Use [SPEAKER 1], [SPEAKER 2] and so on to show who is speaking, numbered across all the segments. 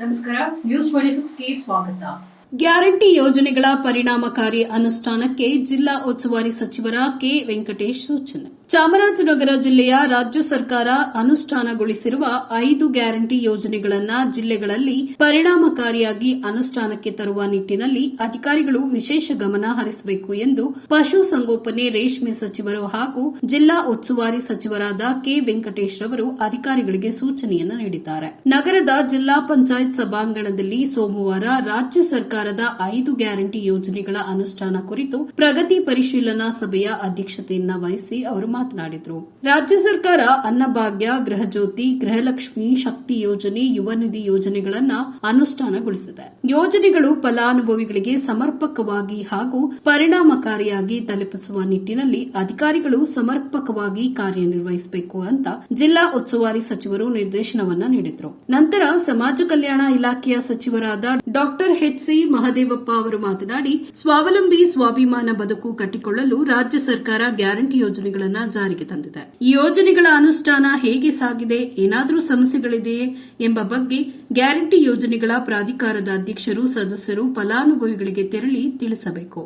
[SPEAKER 1] ನಮಸ್ಕಾರ news twenty ಸಿಕ್ಸ್ಗೆ ಸ್ವಾಗತ.
[SPEAKER 2] Guarantee ಯೋಜನೆಗಳ ಪರಿಣಾಮಕಾರಿ ಅನುಷ್ಠಾನಕ್ಕೆ ಜಿಲ್ಲಾ ಉಸ್ತುವಾರಿ ಸಚಿವರ ಕೆ. ವೆಂಕಟೇಶ್ ಸೂಚನೆ. ಚಾಮರಾಜನಗರ ಜಿಲ್ಲೆಯ ರಾಜ್ಯ ಸರ್ಕಾರ ಅನುಷ್ಠಾನಗೊಳಿಸಿರುವ ಐದು ಗ್ಯಾರಂಟಿ ಯೋಜನೆಗಳನ್ನು ಜಿಲ್ಲೆಗಳಲ್ಲಿ ಪರಿಣಾಮಕಾರಿಯಾಗಿ ಅನುಷ್ಠಾನಕ್ಕೆ ತರುವ ನಿಟ್ಟಿನಲ್ಲಿ ಅಧಿಕಾರಿಗಳು ವಿಶೇಷ ಗಮನ ಹರಿಸಬೇಕು ಎಂದು ಪಶುಸಂಗೋಪನೆ ರೇಷ್ಮೆ ಸಚಿವರು ಹಾಗೂ ಜಿಲ್ಲಾ ಉಸ್ತುವಾರಿ ಸಚಿವರಾದ ಕೆ ವೆಂಕಟೇಶ್ ರವರು ಅಧಿಕಾರಿಗಳಿಗೆ ಸೂಚನೆಯನ್ನು ನೀಡಿದ್ದಾರೆ. ನಗರದ ಜಿಲ್ಲಾ ಪಂಚಾಯತ್ ಸಭಾಂಗಣದಲ್ಲಿ ಸೋಮವಾರ ರಾಜ್ಯ ಸರ್ಕಾರದ ಐದು ಗ್ಯಾರಂಟಿ ಯೋಜನೆಗಳ ಅನುಷ್ಠಾನ ಕುರಿತು ಪ್ರಗತಿ ಪರಿಶೀಲನಾ ಸಭೆಯ ಅಧ್ಯಕ್ಷತೆಯನ್ನು ವಹಿಸಿ ಅವರು ಮಾತನಾಡಿದರು. ರಾಜ್ಯ ಸರ್ಕಾರ ಅನ್ನಭಾಗ್ಯ, ಗೃಹಜ್ಯೋತಿ, ಗೃಹಲಕ್ಷ್ಮಿ, ಶಕ್ತಿ ಯೋಜನೆ, ಯುವ ನಿಧಿ ಯೋಜನೆಗಳನ್ನ ಅನುಷ್ಠಾನಗೊಳಿಸಿದೆ. ಯೋಜನೆಗಳು ಫಲಾನುಭವಿಗಳಿಗೆ ಸಮರ್ಪಕವಾಗಿ ಹಾಗೂ ಪರಿಣಾಮಕಾರಿಯಾಗಿ ತಲುಪಿಸುವ ನಿಟ್ಟಿನಲ್ಲಿ ಅಧಿಕಾರಿಗಳು ಸಮರ್ಪಕವಾಗಿ ಕಾರ್ಯನಿರ್ವಹಿಸಬೇಕು ಅಂತ ಜಿಲ್ಲಾ ಉಸ್ತುವಾರಿ ಸಚಿವರು ನಿರ್ದೇಶನವನ್ನ ನೀಡಿದರು. ನಂತರ ಸಮಾಜ ಕಲ್ಯಾಣ ಇಲಾಖೆಯ ಸಚಿವರಾದ ಡಾಕ್ಟರ್ ಎಚ್ ಸಿ ಮಹದೇವಪ್ಪ ಅವರು ಮಾತನಾಡಿ, ಸ್ವಾವಲಂಬಿ, ಸ್ವಾಭಿಮಾನ ಬದುಕು ಕಟ್ಟಿಕೊಳ್ಳಲು ರಾಜ್ಯ ಸರ್ಕಾರ ಗ್ಯಾರಂಟಿ ಯೋಜನೆಗಳನ್ನ ಜಾರಿಗೆ ತಂದಿದೆ. ಈ ಯೋಜನೆಗಳ ಅನುಷ್ಠಾನ ಹೇಗೆ ಸಾಗಿದೆ, ಏನಾದರೂ ಸಮಸ್ಯೆಗಳಿದೆಯೇ ಎಂಬ ಬಗ್ಗೆ ಗ್ಯಾರಂಟಿ ಯೋಜನೆಗಳ ಪ್ರಾಧಿಕಾರದ ಅಧ್ಯಕ್ಷರು, ಸದಸ್ಯರು ಫಲಾನುಭವಿಗಳಿಗೆ ತೆರಳಿ ತಿಳಿಸಬೇಕು.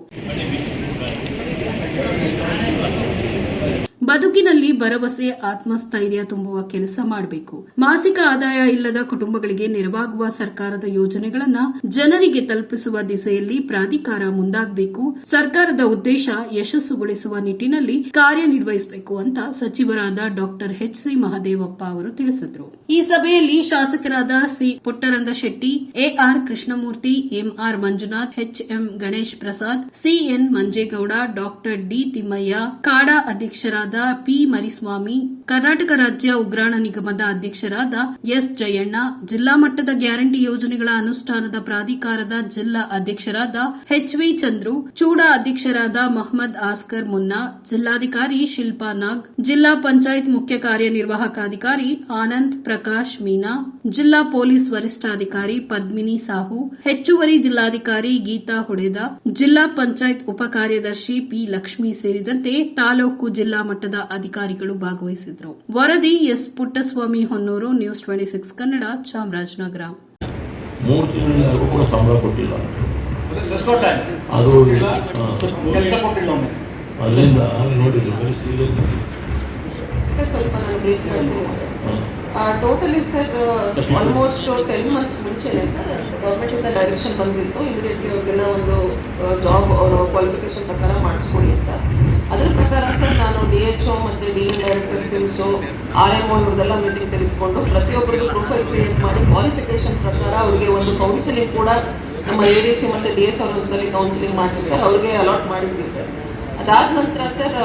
[SPEAKER 2] ಬದುಕಿನಲ್ಲಿ ಭರವಸೆ, ಆತ್ಮಸ್ಥೈರ್ಯ ತುಂಬುವ ಕೆಲಸ ಮಾಡಬೇಕು. ಮಾಸಿಕ ಆದಾಯ ಇಲ್ಲದ ಕುಟುಂಬಗಳಿಗೆ ನೆರವಾಗುವ ಸರ್ಕಾರದ ಯೋಜನೆಗಳನ್ನ ಜನರಿಗೆ ತಲುಪಿಸುವ ದಿಸೆಯಲ್ಲಿ ಪ್ರಾಧಿಕಾರ ಮುಂದಾಗಬೇಕು. ಸರ್ಕಾರದ ಉದ್ದೇಶ ಯಶಸ್ಸುಗೊಳಿಸುವ ನಿಟ್ಟಿನಲ್ಲಿ ಕಾರ್ಯನಿರ್ವಹಿಸಬೇಕು ಅಂತ ಸಚಿವರಾದ ಡಾಕ್ಟರ್ ಎಚ್. ಸಿ. ಮಹದೇವಪ್ಪ ಅವರು ತಿಳಿಸಿದರು. ಈ ಸಭೆಯಲ್ಲಿ ಶಾಸಕರಾದ C. Puttaranga Shetty AR Krishnamurthy MR Manjunath, H. M. Ganesh Prasad CN Manjegowda doctor D. Thimmaiah, ಕಾಡಾ ಅಧ್ಯಕ್ಷರಾದ ಪಿ ಮರಿಸ್ವಾಮಿ, ಕರ್ನಾಟಕ ರಾಜ್ಯ ಉಗ್ರಾಣ ನಿಗಮದ ಅಧ್ಯಕ್ಷರಾದ ಎಸ್ ಜಯಣ್ಣ, ಜಿಲ್ಲಾ ಮಟ್ಟದ ಗ್ಯಾರಂಟಿ ಯೋಜನೆಗಳ ಅನುಷ್ಠಾನದ ಪ್ರಾಧಿಕಾರದ ಜಿಲ್ಲಾ ಅಧ್ಯಕ್ಷರಾದ ಎಚ್ ವಿ ಚಂದ್ರು, ಚೂಡಾ ಅಧ್ಯಕ್ಷರಾದ ಮೊಹಮ್ಮದ್ ಆಸ್ಕರ್ ಮುನ್ನಾ ಜಿಲ್ಲಾಧಿಕಾರಿ ಶಿಲ್ಪಾ ನಾಗ್, ಜಿಲ್ಲಾ ಪಂಚಾಯತ್ ಮುಖ್ಯ ಕಾರ್ಯನಿರ್ವಾಹಕಾಧಿಕಾರಿ ಆನಂದ್ ಪ್ರಕಾಶ್ ಮೀನಾ ಜಿಲ್ಲಾ ಪೊಲೀಸ್ ವರಿಷ್ಠಾಧಿಕಾರಿ ಪದ್ಮಿನಿ ಸಾಹು ಹೆಚ್ಚುವರಿ ಜಿಲ್ಲಾಧಿಕಾರಿ ಗೀತಾ ಹೊಡೆದ ಜಿಲ್ಲಾ ಪಂಚಾಯತ್ ಉಪ ಕಾರ್ಯದರ್ಶಿ ಪಿ ಲಕ್ಷ್ಮಿ ಸೇರಿದಂತೆ ತಾಲೂಕು ಜಿಲ್ಲಾ ಮಟ್ಟದ ಅಧಿಕಾರಿಗಳು ಭಾಗವಹಿಸಿದ್ರು ವರದಿ S Puttaswamy Honnur news twenty six Kannada Chamarajanagar.
[SPEAKER 3] ಮೂರು ತಿಂಗಳಿನವರೆಗೂ
[SPEAKER 4] totally sir almost ten months ಮುಂಚೆನೆ ಸರ್ ಗೌರ್ಮೆಂಟಿಂದ ಡೈರೆಕ್ಷನ್ ಬಂದಿತ್ತು. ಇಮಿಡಿಯೇಟ್ಲಿ ಅವ್ರಿಗೆಲ್ಲ ಒಂದು ಜಾಬ್ ಅವರು ಕ್ವಾಲಿಫಿಕೇಶನ್ ಪ್ರಕಾರ ಮಾಡಿಸ್ಕೊಡಿ ಅಂತ. ಅದ್ರ ಪ್ರಕಾರ ಸರ್ ನಾನು ಡಿ ಎಚ್ ಓ ಮತ್ತು D N director CIMS R M O ಇವ್ರದೆಲ್ಲ meeting ತೆಗೆದುಕೊಂಡು ಪ್ರತಿಯೊಬ್ಬರಿಗೂ ಪ್ರೊಫೈಲ್ ಕ್ರಿಯೇಟ್ ಮಾಡಿ ಕ್ವಾಲಿಫಿಕೇಶನ್ ಪ್ರಕಾರ ಅವರಿಗೆ ಒಂದು ಕೌನ್ಸಿಲಿಂಗ್ ಕೂಡ ನಮ್ಮ ಎ ಡಿ ಸಿ ಮತ್ತು ಡಿ ಎಸ್ ಅವ್ರ ಕೌನ್ಸಿಲಿಂಗ್ ಮಾಡಿಸಿ ಸರ್ ಅವ್ರಿಗೆ ಅಲಾಟ್ ಮಾಡಿದ್ವಿ ಸರ್ ಅದಾದ ನಂತರ ಸರ್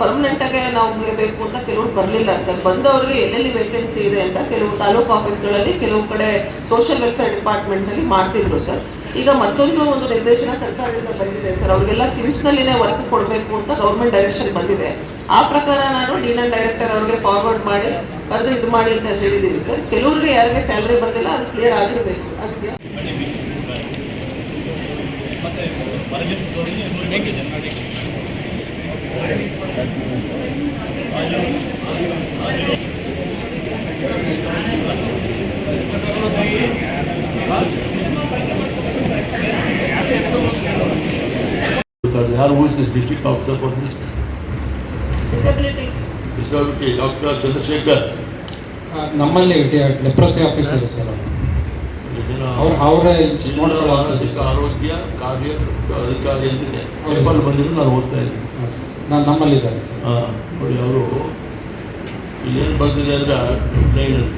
[SPEAKER 4] ಪರ್ಮನೆಂಟ್ ಆಗಿ ನಾವು ಬೇಕು ಅಂತ ಕೆಲವರು ಬರಲಿಲ್ಲ. ಸರ್, ಬಂದವರಿಗೆ ಎಲ್ಲೆಲ್ಲಿ ವೇಕೆನ್ಸಿ ಇದೆ ಅಂತ ಕೆಲವು ತಾಲೂಕು ಆಫೀಸ್ಗಳಲ್ಲಿ ಕೆಲವು ಕಡೆ ಸೋಷಿಯಲ್ ವೆಲ್ಫೇರ್ ಡಿಪಾರ್ಟ್ಮೆಂಟ್ ಅಲ್ಲಿ ಮಾಡ್ತಿದ್ರು ಸರ್. ಈಗ ಮತ್ತೊಂದು ಒಂದು ನಿರ್ದೇಶನ ಸರ್ಕಾರದಿಂದ ಬಂದಿದೆ ಸರ್. ಅವ್ರಿಗೆಲ್ಲ ಸಿಮ್ಸ್ ನಲ್ಲಿನೇ ವರ್ಕ್ ಕೊಡಬೇಕು ಅಂತ ಗೌರ್ಮೆಂಟ್ ಡೈರೆಕ್ಷನ್ ಬಂದಿದೆ. ಆ ಪ್ರಕಾರ ನಾನು ಡಿನಲ್ ಡೈರೆಕ್ಟರ್ ಅವ್ರಿಗೆ ಫಾರ್ವರ್ಡ್ ಮಾಡಿ, ಅದು ಇದು ಮಾಡಿ ಅಂತ ಹೇಳಿದ್ದೀನಿ ಸರ್. ಕೆಲವ್ರಿಗೆ ಯಾರಿಗೆ ಸ್ಯಾಲ್ರಿ ಬಂದಿಲ್ಲ, ಅದು ಕ್ಲಿಯರ್ ಆಗಿರಬೇಕು. ಅದಕ್ಕೆ
[SPEAKER 3] Because ಯಾರು who is this district officer for this?
[SPEAKER 4] Disability
[SPEAKER 3] Disability, Dr. Chandrashekhar
[SPEAKER 5] ಆ, ನಮ್ಮಲ್ಲಿ ಲೆಪ್ರಸಿ ಆಫೀಸರ್ ಸರ್
[SPEAKER 3] ಮಾನಸಿಕ ಆರೋಗ್ಯ ಕಾರ್ಯ ಅಧಿಕಾರಿ ಅಂತಿದೆ ಪೇಪರ್ ಬಂದಿದ್ದು ನಾನು ಓದ್ತಾ ಇದ್ದೀನಿ.
[SPEAKER 5] ನಾನು ನಮ್ಮಲ್ಲಿದ್ದಾರೆ
[SPEAKER 3] ನೋಡಿ ಅವರು ಇಲ್ಲೇನು ಬಂದಿದೆ ಅಂದರೆ ಟ್ರೈನ್ ಅಂತ.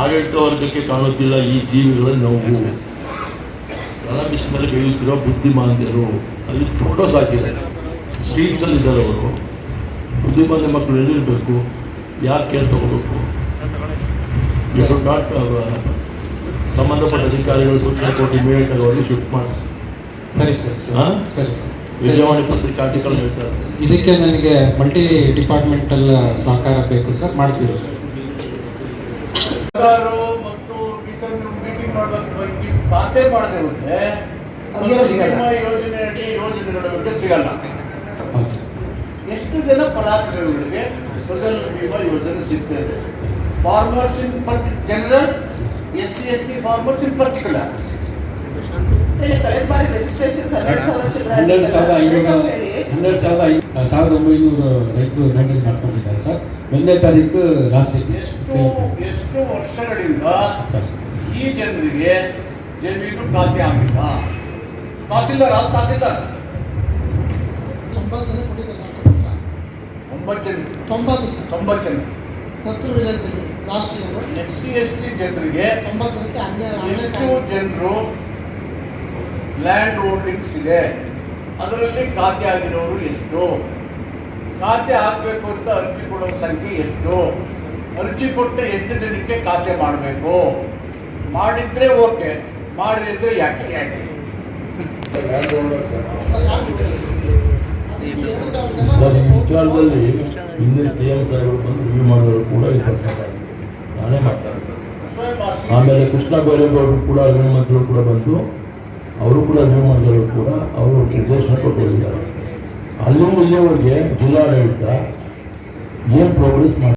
[SPEAKER 3] ಆಡಳಿತ ವರ್ಗಕ್ಕೆ ಕಾಣುತ್ತಿಲ್ಲ ಈ ಜೀವಿಗಳ ನೋವು. ರಣ ಮೇಲೆ ಬೆಳೆಯುತ್ತಿರೋ ಬುದ್ಧಿಮಾಂದ್ಯರು. ಅಲ್ಲಿ ಫೋಟೋಸ್ ಹಾಕಿದ್ದಾರೆ. ಸ್ಟ್ರೀಟ್ಸಲ್ಲಿ ಇದ್ದಾರೆ ಅವರು. ಬುದ್ಧಿಮಾಂದ್ಯ ಮಕ್ಕಳು ಎಲ್ಲಿರಬೇಕು? ಯಾರು ಕೇಳಿ ತಗೋಬೇಕು? ನಾಟ್ ಸಂಬಂಧಪಟ್ಟ ಅಧಿಕಾರಿಗಳು ಸೂಚನೆ ಕೊಟ್ಟು ಇಮಿಡಿಯೇಟ್ ಶಿಫ್ಟ್ ಮಾಡಿ.
[SPEAKER 5] ಸರಿ ಸರ್
[SPEAKER 3] ಹಾ?
[SPEAKER 5] ಸರಿ ಸರ್
[SPEAKER 3] ವಿಜಯವಾಣಿ ಪತ್ರಿಕೆ ಆರ್ಟಿಕಲ್ ಹೇಳ್ತಾರೆ.
[SPEAKER 5] ಇದಕ್ಕೆ ನನಗೆ ಮಲ್ಟಿ ಡಿಪಾರ್ಟ್ಮೆಂಟಲ್ ಸಹಕಾರ ಬೇಕು ಸರ್ ಮಾಡ್ತೀವಿ ಸರ್.
[SPEAKER 6] ಸರ್ಕಾರವು ಮತ್ತು ಮೀಟಿಂಗ್ ಮಾಡೋದ್ರ ಬಗ್ಗೆ ಮಾತೇ ಮಾಡದೆ ಹೋದ್ರೆ ನಿಮ್ಮ ಯೋಜನೆ ಅಡಿ ಯೋಜನೆಗಳಿಗೆ ಸಿಗಲ್ಲ. ಎಷ್ಟು ಜನ ಫಲಾನುಭವಿಗಳಿಗೆ ಫಸಲ್ ಬೀಮಾ ಯೋಜನೆ ಸಿಗ್ತಾ ಇದೆ? Farmers in general S C S T
[SPEAKER 4] farmers in particular ಹನ್ನೆರಡು
[SPEAKER 5] ಸಾವಿರದ ಐನೂರ. ಹನ್ನೆರಡು ಸಾವಿರದ ಐ ಸಾವಿರದ ಒಂಬೈನೂರು ರೈತರು ನೋಂದಣಿ ಮಾಡ್ಕೊಂಡಿದ್ದಾರೆ ಸರ್. ಒಂದನೇ ತಾರೀಕು ಲಾಸ್ಟ್
[SPEAKER 6] ಎಷ್ಟು ಎಷ್ಟು ವರ್ಷಗಳಿಂದ ಈ ಜನರಿಗೆ ಜಮೀನು ಖಾತೆ ಆಗಿಲ್ಲ. ತಹಸೀಲ್ದಾರ್ ಆ ತಹಸೀಲ್ದಾರ್.
[SPEAKER 7] ತೊಂಬತ್ತು ಜನ ಕೊಟ್ಟಿದ್ದಾರೆ ಸರ್. ಪತ್ರ.
[SPEAKER 6] ಒಂಬತ್ತು ಜನ.
[SPEAKER 7] ತೊಂಬತ್ತು
[SPEAKER 6] ತೊಂಬತ್ತು ಜನ.
[SPEAKER 7] Kasturu ವಿಲೇಜ್ಗೆ last year
[SPEAKER 6] S C S T ಜನರಿಗೆ
[SPEAKER 7] ತೊಂಬತ್ತಕ್ಕೆ ಹನ್ನೆರಡು
[SPEAKER 6] ಎಷ್ಟು ಜನರು ಲ್ಯಾಂಡ್ ಹೋಲ್ಡಿಂಗ್ಸ್ ಇದೆ. ಅದರಲ್ಲಿ ಖಾತೆ ಆಗಿರೋರು ಎಷ್ಟು? ಖಾತೆ ಹಾಕಬೇಕು ಅಂತ ಅರ್ಜಿ ಕೊಡೋ ಸಂಖ್ಯೆ ಎಷ್ಟು? ಅರ್ಜಿ ಕೊಟ್ಟ ಎಷ್ಟು ಜನಕ್ಕೆ ಖಾತೆ ಮಾಡಬೇಕು? ಮಾಡಿದ್ರೆ ಓಕೆ ಮಾಡಿದ್ರೆ ಯಾಕೆ? ಯಾಕೆ?
[SPEAKER 7] ಜನ
[SPEAKER 3] ಹಿಂದಿನ ಸಿ ಎಂ ಸಾಹೇಬರು ಬಂದು ರಿವ್ಯೂ ಮಾಡೋರು ಕೂಡ ಇಪ್ಪತ್ತಾಗಿದೆ ನಾನೇ ಮಾಡ್ತಾರೆ ಆಮೇಲೆ ಕೃಷ್ಣ ಬೈರೇಗೌಡರು ಕೂಡ ಅಭಿನಂತರು ಕೂಡ ಬಂದು, ಅವರು ಕೂಡ ರಿವ್ಯೂ ಮಾಡಿದವರು ಕೂಡ ಅವರು ನಿರ್ದೇಶನ ಕೊಟ್ಟಿದ್ದಾರೆ ಅಲ್ಲಿಂದ ಇಲ್ಲಿಯವರೆಗೆ ಜಿಲ್ಲಾಡಳಿತ ಏನು ಪ್ರೋಗ್ರೆಸ್ ಮಾಡಿ